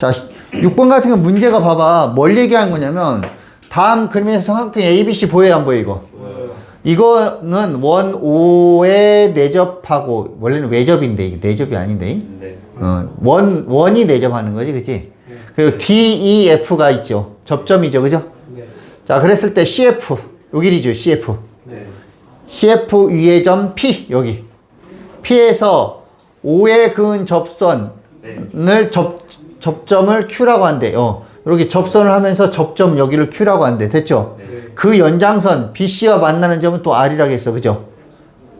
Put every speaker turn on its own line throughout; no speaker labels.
자, 6번 같은 건 문제가 봐봐. 뭘 얘기하는 거냐면, 다음 그림에서 삼각형 ABC 보여요, 안 보여, 이거? 이거는 원 5에 내접하고, 원래는 외접인데, 이게 내접이 아닌데.
네.
어, 원, 원이 내접하는 거지, 그치? 그리고 D, E, F가 있죠. 접점이죠, 그죠?
네.
자, 그랬을 때 CF, 요 길이죠, CF.
네.
CF 위의 점 P, 여기. P에서 5에 그은 접선을 접, 접점을 Q라고 한대. 어, 이렇게 접선을 하면서 접점 여기를 Q라고 한대. 됐죠?
네.
그 연장선 BC와 만나는 점은 또 R이라고 했어. 그죠?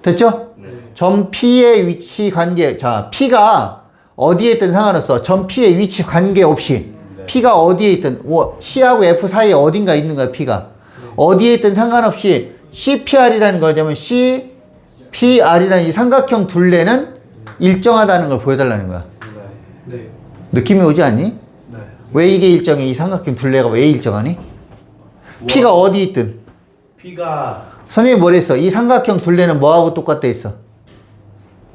됐죠?
네.
점 P의 위치 관계. 자, P가 어디에 있든 상관없어. 점 P의 위치 관계 없이. P가 어디에 있든, 뭐, C하고 F 사이에 어딘가 있는 거야, P가. 어디에 있든 상관없이 CPR이라는 거냐면 CPR이라는 이 삼각형 둘레는 일정하다는 걸 보여달라는 거야.
네.
느낌이 오지 않니?
네.
왜 이게 일정해? 이 삼각형 둘레가 왜 일정하니? P가 어디 있든.
P가
선생님이 뭐랬어? 이 삼각형 둘레는 뭐하고 똑같다 했어?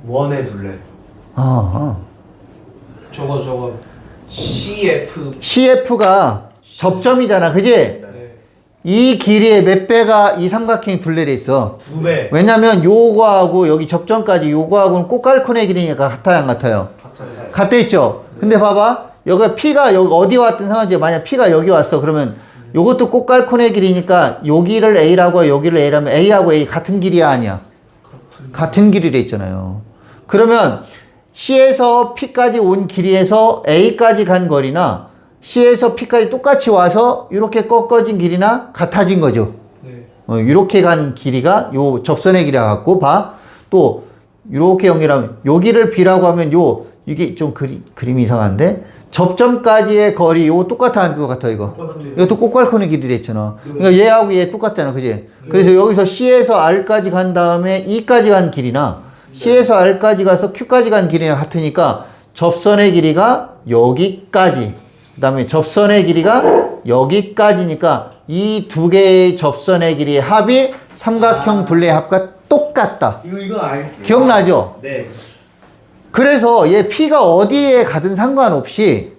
원의 둘레.
어, 어.
저거 저거 CF
CF가 접점이잖아. 그지?
네.
이 길이의 몇 배가 이 삼각형 둘레에 있어.
두 배.
왜냐면 요거하고 여기 접점까지 요거하고는 꼭깔콘의 길이니까 같아요, 안 같아요?
같아
있죠? 근데 봐봐. 여기 P가 여기 어디 왔든 상관없지. 만약 P가 여기 왔어. 그러면 요것도 꼭깔콘의 길이니까 여기를 A라고 여기를 A라면 A하고 A 같은 길이야, 아니야? 같은 길이라 했잖아요. 그러면 C에서 P까지 온 길이에서 A까지 간 거리나 C에서 P까지 똑같이 와서 이렇게 꺾어진 길이나 같아진 거죠.
네
어, 이렇게 간 길이가 요 접선의 길이라 갖고 봐. 또 이렇게 연결하면 여기를 B라고 하면 요 이게 좀 그리, 그림이 이상한데 접점까지의 거리 요 똑같아 안 똑같아 이거. 이것도 꼭깔콘의 길이라 했잖아. 그러니까 얘하고 얘 똑같잖아. 그지? 그래서 여기서 C에서 R까지 간 다음에 E까지 간 길이나 C에서 R까지 가서 Q까지 간 길이랑 같으니까 접선의 길이가 여기까지. 그 다음에 접선의 길이가 여기까지니까 이 두 개의 접선의 길이의 합이 삼각형 둘레의 합과 똑같다.
이거 이거 알겠어요.
기억나죠?
네.
그래서 얘 P가 어디에 가든 상관없이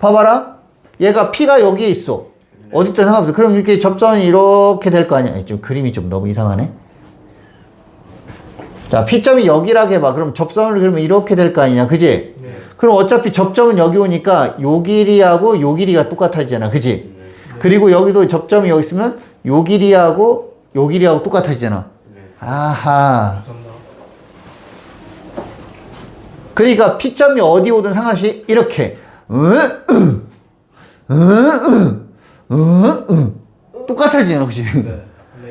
봐봐라. 얘가 P가 여기에 있어. 어디 있든 상관없어. 그럼 이렇게 접선이 이렇게 될 거 아니야. 좀 그림이 좀 너무 이상하네. 자, P점이 여기라고 해봐. 그럼 접선을 그러면 이렇게 될 거 아니냐. 그지?
네.
그럼 어차피 접점은 여기 오니까 요 길이하고 요 길이가 똑같아지잖아. 그지? 그리고 여기도 접점이 여기 있으면 요 길이하고 요 길이하고 똑같아지잖아. 아하. 그러니까 P점이 어디 오든 상관없이 이렇게 응, 응, 응, 응, 응. 똑같아지잖아. 그지?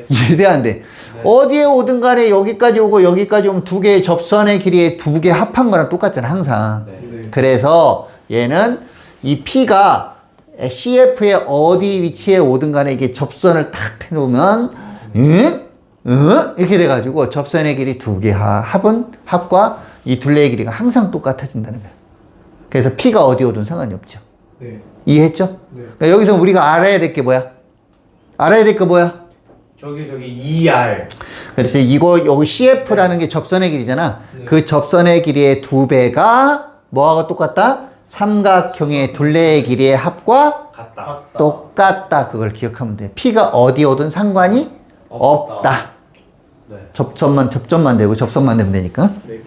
이해돼 안 돼? 어디에 오든 간에 여기까지 오고 여기까지 오면 두 개의 접선의 길이의 두개 합한 거랑 똑같잖아. 항상.
네.
그래서 얘는 이 P가 CF의 어디 위치에 오든 간에 이게 접선을 탁 해놓으면 응? 응? 이렇게 돼가지고 접선의 길이 두 개 합은 합과 이 둘레의 길이가 항상 똑같아진다는 거예요. 그래서 P가 어디 오든 상관이 없죠.
네
이해했죠?
네.
그러니까 여기서 우리가 알아야 될 게 뭐야? 알아야 될거 뭐야?
저기 저기 ER.
그래서 이거 여기 CF라는 게 접선의 길이잖아.
네.
그 접선의 길이의 두 배가 뭐하고 똑같다? 삼각형의 둘레의 길이의 합과
같다.
똑같다. 그걸 기억하면 돼. P가 어디 오든 상관이 없다.
네.
접선만 접점만 되고 접선만 되면 되니까.
네.